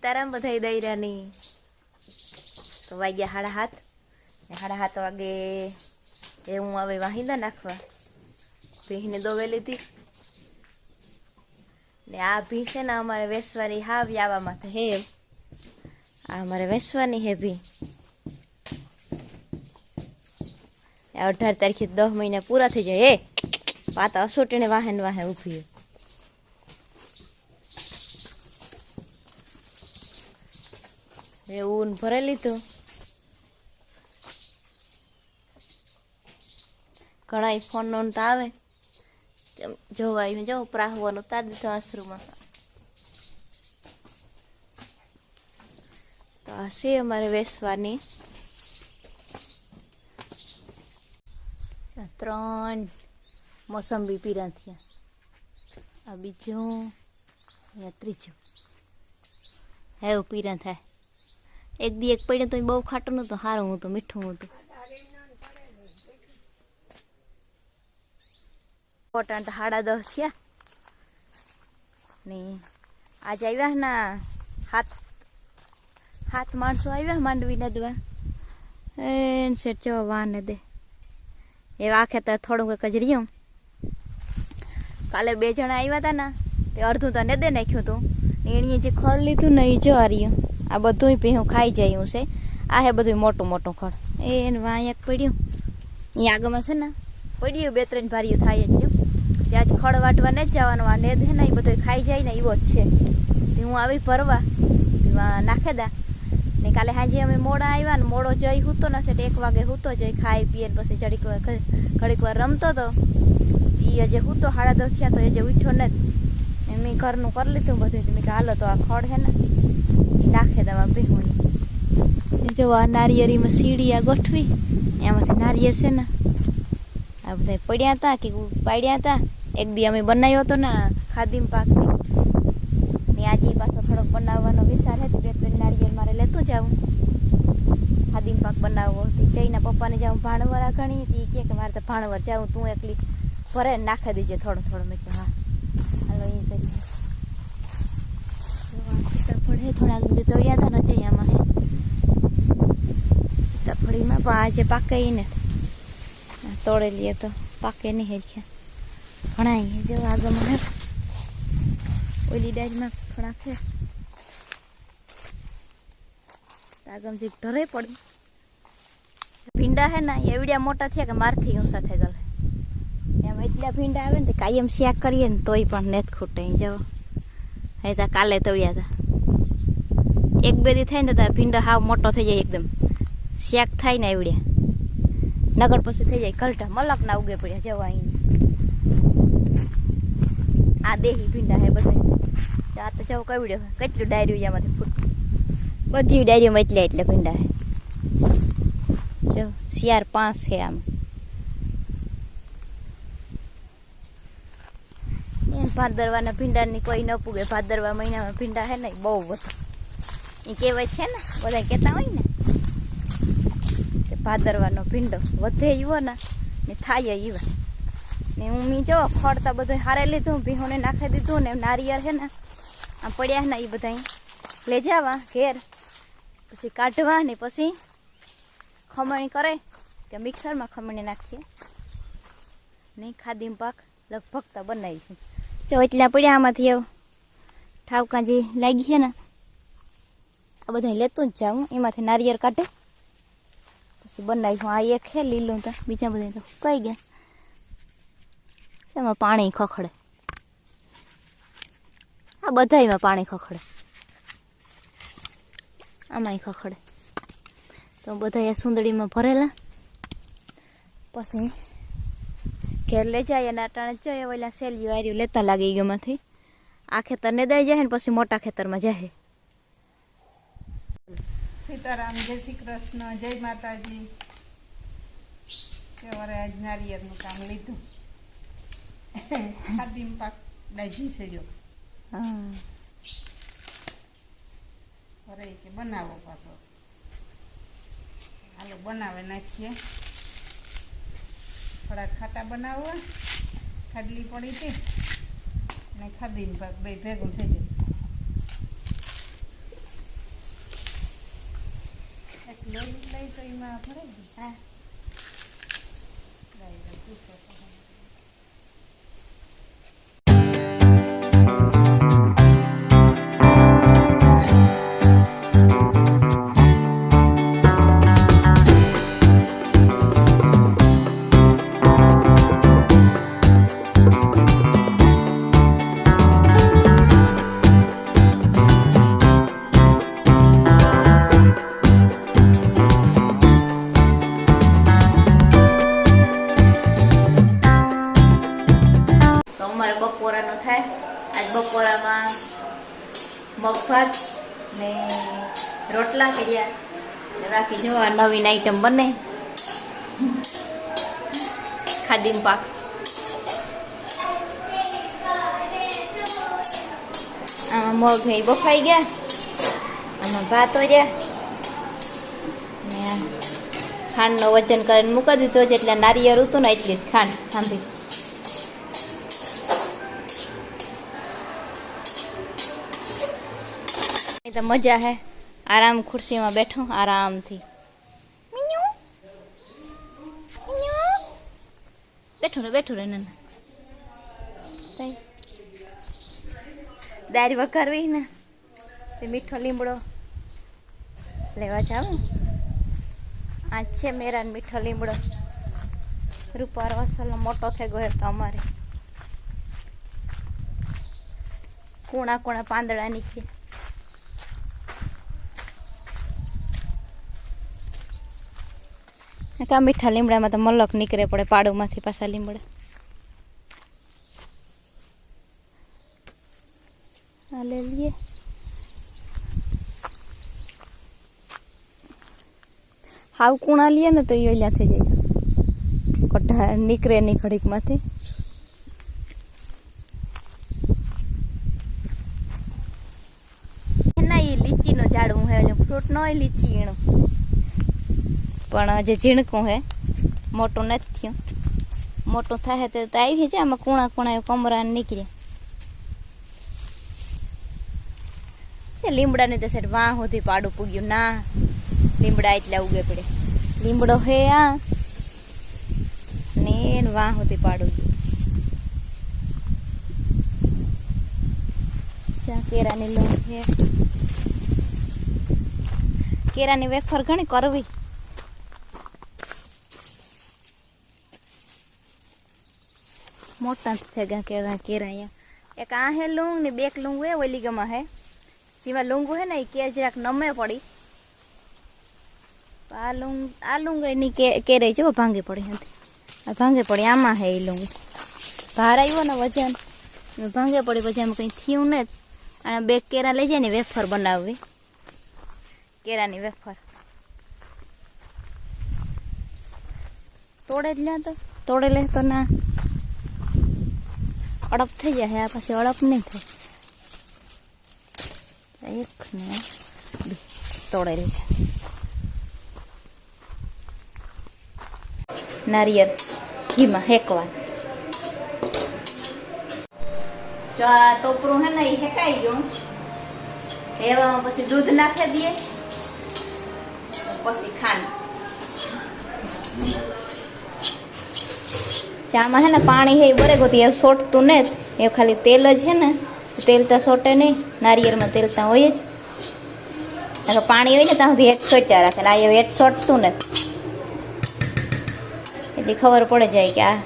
સીતારામ બધાય દૈરાની. તો વાગ્યા સાડા હાથ સાડા હાથ વાગે એ હું હવે વાહિંદા નાખવા. ભીંને દોવે લીધી. ને આ ભી છે ને અમારે વેસવાની હાવ આવવામાં તો હે. આ અમારે વેસવાની હે ભી અઢાર તારીખે દસ મહિના પૂરા થઈ જાય. હે પાતા અસોટીને વાહન વાહે ઊભી. એવું ભરાઈ લીધું. ઘણા ફોન નો તો આવે. જોવાય જો પ્રાહવાનું તાર દીધો આશરૂમાં. તો આ છે અમારે વેસવાની. ત્રણ મોસંબી પીરા થયા. આ બીજું યા ત્રીજું. હે પીરા થાય. એક દી એક પડ્યો તો બહુ ખાટું નહોતું સારું હતું, મીઠું હતું. પોટાણ તો સાડા દસ થયા. ને આજે આવ્યા ના હાથ હાથ માણસો આવ્યા માંડવી નદવા એ શેઠ જવા ને દે. એ આખે તો થોડું કંઈક જ રહ્યું. કાલે બે જણા આવ્યા હતા ને, તે અડધું તો ને દે નાખ્યું હતું એણીએ જે ખડ લીધું ને એ જો આ રહ્યું. આ બધું પીહું ખાઈ જાય એવું છે. આ હે બધું મોટું મોટું ખડ એને વાંયક પડ્યું. અહીંયા આગળમાં છે ને, પડ્યું, બે ત્રણ ભારીયું થાય જ ત્યાં જ ખડ વાટવા ને જ જવાનું, આ નેદ હે ને, એ બધું ખાઈ જાય ને, એવો જ છે. હું આવી ભરવા નાખે દા. ને કાલે હાજી અમે મોડા આવ્યા ને, મોડો જઈ હૂતો ને છે એક વાગે હૂતો જઈ, ખાઈ પીએ ને પછી જડીક વાર ઘડીક વાર રમતો તો. એ હજે હૂતો સાડા દસ થયા તો એ જે ઉઠ્યો ને મેં ઘરનું કરી લીધું બધું મેં કે હાલો તો આ ખડ હે ને નાખે દવા ભેહુની જો આ નારિયેરીમાં સીડી આ ગોઠવી એમાંથી નારિયેર છે ને, આ બધા પડ્યા હતા કે પાડ્યા હતા. એક દી અમે બનાવ્યો હતો ને ખાદીમ પાકની ને આજે પાછો થોડોક બનાવવાનો વિચાર હતો બે ત્રણ નારિયેળ મારે લેતું જાઉં ખાદીમ પાક બનાવવો જઈને પપ્પાને જાઉં ભાણવર આ ઘણી હતી કે મારે તો ભાણવર જાઉં, તું એકલી ભરે નાખી દેજે થોડું થોડું. મેં કહ્યું હા. હાલો એ કરી થોડાક તળ્યા હતા ને જઈ આમાં સીતાફળીમાં પણ આજે પાકે ને તોડેલી તો પાકે નહીં હેરખ્યા અહીંયા જો આગળમાં ઓલી ડાજમાં થોડાક છે આગળ જે ઢરે પડી ભીંડા હે ને એવડ્યા મોટા થયા કે મારથી ઊંસા થઈ ગયેલા એમ એટલા ભીંડા આવે ને કાયમ શાક કરીએ ને તોય પણ નેત ખૂટે જો હે તા કાલે તળ્યા હતા એક બે દી થાય ને તા ભીંડો હાવ મોટો થઈ જાય એકદમ. શેક થાય ને એવડ્યા નગર પછી થઈ જાય. કલટા મલક ના ઉગે પડ્યા જવા અહીં. આ દેહી ભીંડા હે બધા આ તો જવું કવડ્યો કેટલું ડાયરી એમાંથી ફૂટ. બધી ડાયરીમાં એટલે એટલે ભીંડા હે. જો શિયાર પાંચ છે આમ. ભાદરવાના ભીંડાની કોઈ ન પૂગે. ભાદરવા મહિનામાં ભીંડા હે ને બહુ વધુ એ કહેવાય છે ને બધા કહેતા હોય ને, કે ભાદરવાનો ભીંડો વધે એવો ને ને થાય એવા ને હું મી જો ખોડતા બધું હારે લીધું, ભીહોને નાખી દીધું ને નારિયેળ છે ને, આમ પડ્યા ને એ બધા લઈ જવા ઘેર, પછી કાઢવા ને પછી ખમણી કરે, કે મિક્સરમાં ખમણી નાખીએ. નહીં ખાદીમ પાક, લગભગ તો બનાવી જો એટલા પડ્યા આમાંથી એવું ઠાવકાજી લાગી છે ને આ બધા લેતું જ જાઉં. એમાંથી નારિયેળ કાઢે. પછી બનાવ્યું આ એક છે લીલું તો બીજા બધા તો સુકાઈ ગયા. એમાં પાણી ખખડે. આ બધાયમાં પાણી ખખડે. આમાંય ખખડે. તો બધા એ સુંદડીમાં ભરેલા. પછી ઘેર લઈ જાય અને અટાણે જોઈએ ઓલા સેલ્યું, આર્યું લેતા લાગી ગયો માંથી આ ખેતરને દઈ જાય ને પછી મોટા ખેતરમાં જાય. સીતારામ, જય શ્રી કૃષ્ણ, જય માતાજી. સવારે આજ નારિયેળનું કામ લીધું. ખાદીમ પાક દાજી છે જો અરે કે બનાવો પાછો. હાલો, બનાવે નાખીએ. થોડા ખાટા બનાવવા ખાડલી પડી હતી. અને ખાદીમ પાક બે ભેગું થઈ જાય. તો એમાં ભરાઈ દે હા. રોટલા કર્યા. બાકી જો, આ નવીન આઈટમ બને. ખાદીમ પાક. મગ એ બફાઈ ગયા. આમાં ભાત રહ્યા ને ખાંડનો વજન કરીને મૂકી દીધો છે એટલે નારિયેળ હતું ને એટલી જ ખાંડ સાંભળી. તો મજા હે. આરામ ખુરશીમાં બેઠો, આરામથી. બેઠું રે બેઠું રે, નાના. દારી વઘારવી ને? તે મીઠો લીમડો લેવા જાઉં આ છે મેરા મીઠો લીમડો. રૂપારો અસલનો મોટો થઈ ગયો તો અમારે. કુણા કુણા પાંદડા નીકળે. કા મીઠા લીમડામાં તો મલક નીકળે પડે, પાડોમાંથી પાછા લીમડા. આ લઈ લઈએ. હાવ કુણા લઈએ ને તો એ અહીંયા થઈ જાય. કઢા નીકળે નહીં ઘડીકમાંથી ના એ લીચીનો ઝાડવું હે ફ્રૂટ નો લીચી એનું પણ જે ઝીણકું હે, મોટું નથી થયું. મોટું થાય તો આવી છે આમાં કુણા કુણા કમરા નીકળે. લીમડાની તો સાઈડ વાહ સુધી પાડું પૂગ્યું. ના, લીમડા એટલા ઉગે પડે. લીમડો હે આ, ને એને વાહ સુધી પાડું. ગયું ચા કેરાની લૂમ છે કેરાની વેફર ઘણી કરવી. મોટા થઈ ગયા કેળા કેરા અહીંયા એક આ હે લુંગ ને બેક લુંગ હે ઓલી ગમાં હે. જેમાં લુંગુ હે ને એ કેર જરાક નમે પડી. આ લુંગ આ લુંગ એની કેરે જો ભાંગે પડી હતી. આ ભાંગે પડી આમાં હે એ લુંગ. ભાર આવ્યો ને વજન ભાંગે પડી પછી આમાં કંઈ થયું ને અને બે કેરા લઈ જાય ને, વેફર બનાવવી. કેરાની વેફર. તોડે જ લે તો. તોડે લે તો ના. અડપ થઈ જાય આ પછી અડપ નહીં થાય એક ને બે તોડે લે નારિયેળ ઘીમાં હેકવા જો આ ટોપરું હે ને એ હેકાઈ ગયું એવામાં પછી દૂધ નાખી દઈએ પછી ખાંડ ચામાં છે ને પાણી છે એ બરે ગોતી, એ સોટતું ને એ ખાલી તેલ જ છે ને, તેલ તો સોટે નહીં, નારિયેળમાં તેલ ત્યાં હોય જ. એટલે પાણી હોય ને ત્યાં સુધી હેઠ સોટ્યા રાખે આ એવું હેઠ સોટતું ને. એટલે ખબર પડે જાય કે આ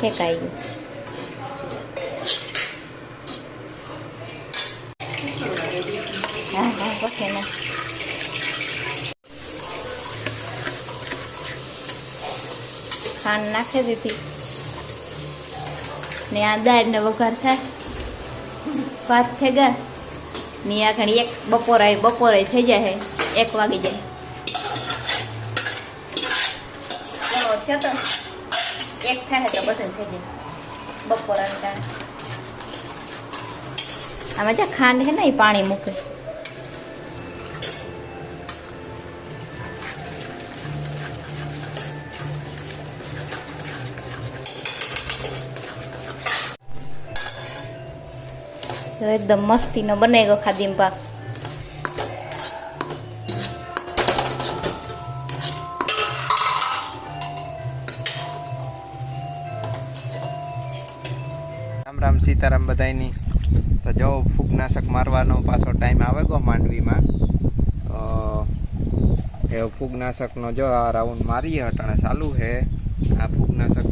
ફેંકાઈ ગયું. હા હા, પછી ના. ખાંડ નાખી દીધી. ને આ દાળને વઘાર થાય. ભાત થઈ ગયા ને આ ઘણી એક બપોરે બપોરે થઈ જાય એક વાગી જાય. ચલો, છે તો? એક થાય તો બધું થઈ જાય. બપોરાનું ટાણે આમાં જ્યાં ખાંડ છે ને એ પાણી મૂકે. જો એકદમ મસ્તીનો બનાવી ગયો ખાદીમ પાક રામ રામ સીતારામ બધાની તો જો ફૂગનાશક મારવાનો પાછો ટાઈમ આવે ગયો માંડવીમાં. એ ફૂગનાશકનો જો આ રાઉન્ડ મારીએ હટાણે ચાલુ હે આ ફૂગનાશક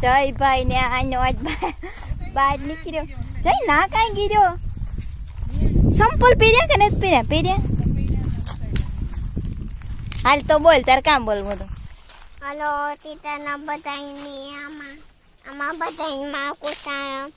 જય ભાઈ ને આનો આજ બહાર નીકળ્યો જય ના કાંઈ ગીર્યો સંપલ પહેર્યા કે નથી પહેર્યા પહેર્યા હાલ તો બોલ તારે કામ બોલવું તો હલો ટીચરના બધાની આમાં આમાં બધામાં કુસા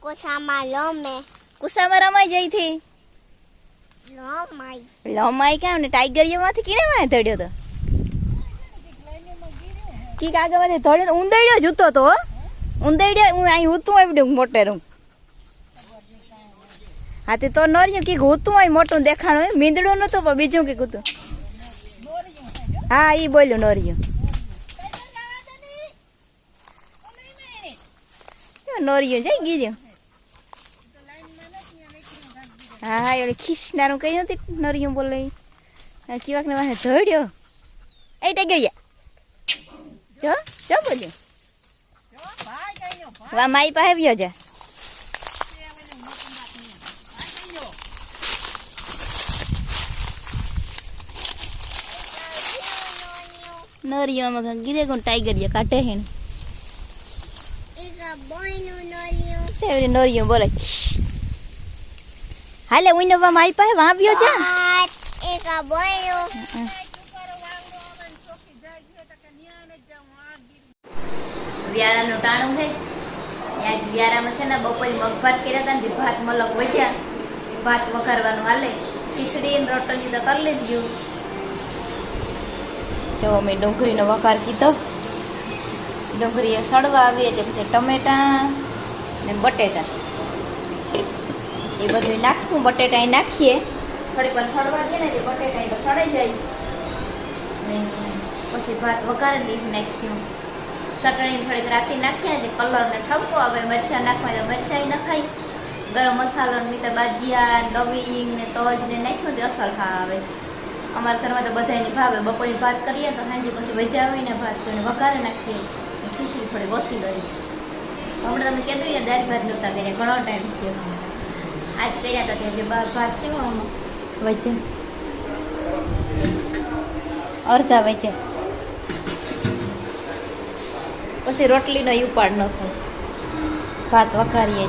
કુસામાં લો મેં કુસામાં રમાઈ જઈ થી લો માઈ લમાઈ કામ ને ટાઈગરીઓમાંથી કીડે માં ધડ્યો તો કીક આગળ વધે ધોળે ઉંદરડ્યો જૂતો તો. ઉંદરડ્યો હું અહીં ઉતું આવડ્યું મોટે રૂમ. હા, તે તો નર્યું કીક ઉતું હોય, મોટું દેખાણું મીંદડું નતું પણ બીજું કીક હતું હા એ બોલ્યું નર્યું. નોરિયું જઈ ગીર્યું. હા હા એટલે ખીસનારું કઈ નથી નરિયું બોલે. કીવાક ને વાહે ધોડ્યો એ ટે ગયા જો જો બોલ્યો વા માઈ પાસે આવ્યો જા નરિયામાં ગીરે કોણ ટાઈગર જે કાઢે હેણ નરિયું બોલે. હાલે ઉઈનો વા માઈ પાસે વાં આવ્યો છે એક બોયનું વ્યારાનું ટાણું છે. જ વ્યારામાં છે ને બપોરે મગભાત કર્યા હતા ને ભાત મલક વધ્યા. ભાત વઘારવાનું હાલે. ખીચડી ને રોટલી તો કરી લીધું જો મેં ડુંગળીનો વઘાર કીધો. ડુંગળી સડવા આવી એટલે પછી ટમેટા ને બટેટા. એ બધું નાખવું બટેટા નાખીએ. થોડીક વાર સડવા દે ને એટલે બટેટા સડાઈ જાય. ને પછી ભાત વઘારી નાખ્યું ચટણી થોડીક રાખી નાખીએ અને કલરને ઠપકો. હવે મરચાં નાખવા તો મરચાંય નખાય ગરમ મસાલો ને મીઠા બાજીયા લવિંગ ને તજ ને નાખ્યું તો અસર હા આવે. અમારા ઘરમાં તો બધાની ભાવે. બપોરે ભાત કરીએ તો સાંજે પછી વધ્યા હોય ને ભાત તો વઘારે નાખીએ. એ ખીચડી થોડી વસી ગઈ હમણાં તમે કહેતું ને દાળ ભાત નહોતા કરીને ઘણો ટાઈમ થયો. આજ કર્યા હતા ત્યાં જે બાર ભાત છે વધ્યા. અડધા વધ્યા. પછી રોટલીનો ય ઉપાડ ન થાય. ભાત વઘારીએ